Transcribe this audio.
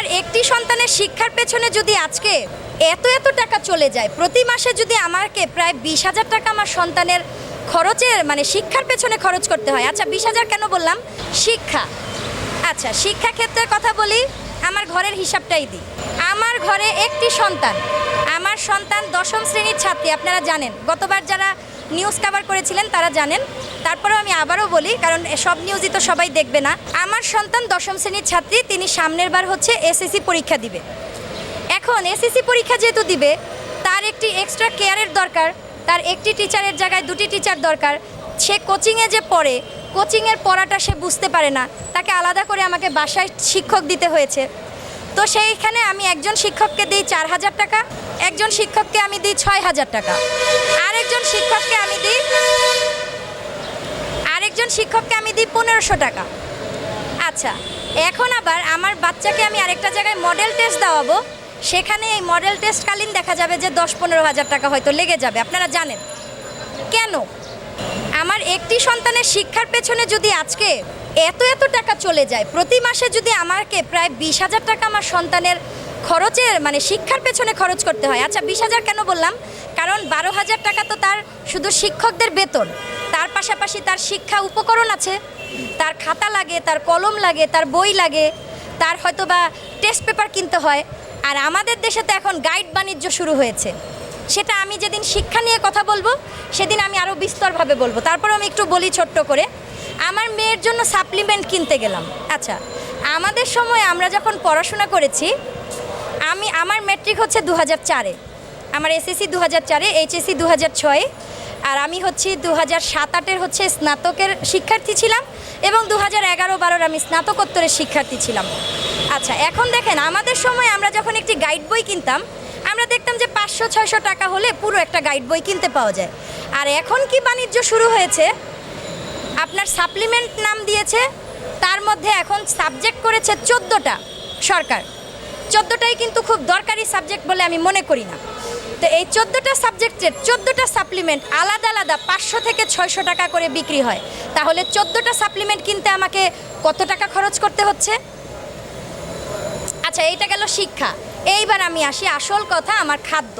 আমার একটি সন্তানের শিক্ষার পেছনে যদি আজকে এত এত টাকা চলে যায়, প্রতি মাসে যদি আমাকে প্রায় বিশ হাজার টাকা আমার সন্তানের খরচের মানে শিক্ষার পেছনে খরচ করতে হয়। আচ্ছা বিশ হাজার কেন বললাম? শিক্ষা। আচ্ছা শিক্ষা ক্ষেত্রের কথা বলি, আমার ঘরের হিসাবটাই দিই। আমার ঘরে একটি সন্তান, আমার সন্তান দশম শ্রেণির ছাত্রী, আপনারা জানেন, গতবার যারা নিউজ কভার করেছিলেন, তারা জানেন। তারপরেও আমি আবারও বলি, কারণ সব নিউজই তো সবাই দেখবে না। আমার সন্তান দশম শ্রেণির ছাত্রী, তিনি সামনের বার হচ্ছে এসএসসি পরীক্ষা দিবে। এখন এসএসসি পরীক্ষা যেহেতু দিবে, তার একটি এক্সট্রা কেয়ারের দরকার, তার একটি টিচারের জায়গায় দুটি টিচার দরকার। সে কোচিংয়ে যে পড়ে কোচিংয়ের পড়াটা সে বুঝতে পারে না। তাকে আলাদা করে আমাকে বাসায় শিক্ষক দিতে হয়েছে। তো সেইখানে আমি একজন শিক্ষককে দিই চার হাজার টাকা, একজন শিক্ষককে আমি দিই ছয় হাজার টাকা, আরেকজন শিক্ষককে আমি দিই, আরেকজন শিক্ষককে আমি দিই পনেরোশো টাকা। আচ্ছা এখন আবার আমার বাচ্চাকে আমি আরেকটা জায়গায় মডেল টেস্ট দেওয়াবো, সেখানে এই মডেল টেস্টকালীন দেখা যাবে যে দশ পনেরো হাজার টাকা হয়তো লেগে যাবে, আপনারা জানেন। কেন? আমার একটি সন্তানের শিক্ষার পেছনে যদি আজকে এত এত টাকা চলে যায়। প্রতি মাসে যদি আমাকে প্রায় বিশ হাজার টাকা আমার সন্তানের খরচের মানে শিক্ষার পেছনে খরচ করতে হয়। আচ্ছা বিশ হাজার কেন বললাম? কারণ বারো হাজার টাকা তো তার শুধু শিক্ষকদের বেতন। তার পাশাপাশি তার শিক্ষা উপকরণ আছে। তার খাতা লাগে, তার কলম লাগে, তার বই লাগে। তার হয়তো বা টেস্ট পেপার কিনতে হয়। আর আমাদের দেশে তো এখন গাইড বাণিজ্য শুরু হয়েছে। সেটা আমি যেদিন শিক্ষা নিয়ে কথা বলব, সেদিন আমি আরও বিস্তরভাবে বলব। তারপর আমি একটু বলি ছোট্ট করে। আমার মেয়ের জন্য সাপ্লিমেন্ট কিনতে গেলাম। আচ্ছা আমাদের সময় আমরা যখন পড়াশোনা করেছি, আমি, আমার মেট্রিক হচ্ছে দু হাজার চারে আমার এসএসসি দু হাজার চারে এইচএসসি দু হাজার ছয়ে আর আমি হচ্ছি দু হাজার সাত আটের হচ্ছে স্নাতকের শিক্ষার্থী ছিলাম এবং দু হাজার এগারো বারোর আমি স্নাতকোত্তরের শিক্ষার্থী ছিলাম। আচ্ছা এখন দেখেন, আমাদের সময় আমরা যখন একটি গাইড বই কিনতাম, আমরা দেখতাম যে পাঁচশো, ছয়শো টাকা হলে পুরো একটা গাইড বই কিনতে পাওয়া যায়। আর এখন কি বাণিজ্য শুরু হয়েছে? আপনার সাপ্লিমেন্ট নাম দিয়েছে, তার মধ্যে এখন সাবজেক্ট করেছে চোদ্দোটা সরকার। চোদ্দোটাই কিন্তু খুব দরকারি সাবজেক্ট বলে আমি মনে করি না। তো এই চোদ্দোটা সাবজেক্টের চোদ্দোটা সাপ্লিমেন্ট আলাদা আলাদা পাঁচশো থেকে ছয়শো টাকা করে বিক্রি হয়। তাহলে চোদ্দোটা সাপ্লিমেন্ট কিনতে আমাকে কত টাকা খরচ করতে হচ্ছে? আচ্ছা এইটা গেল শিক্ষা। এইবার আমি আসি আসল কথা, আমার খাদ্য।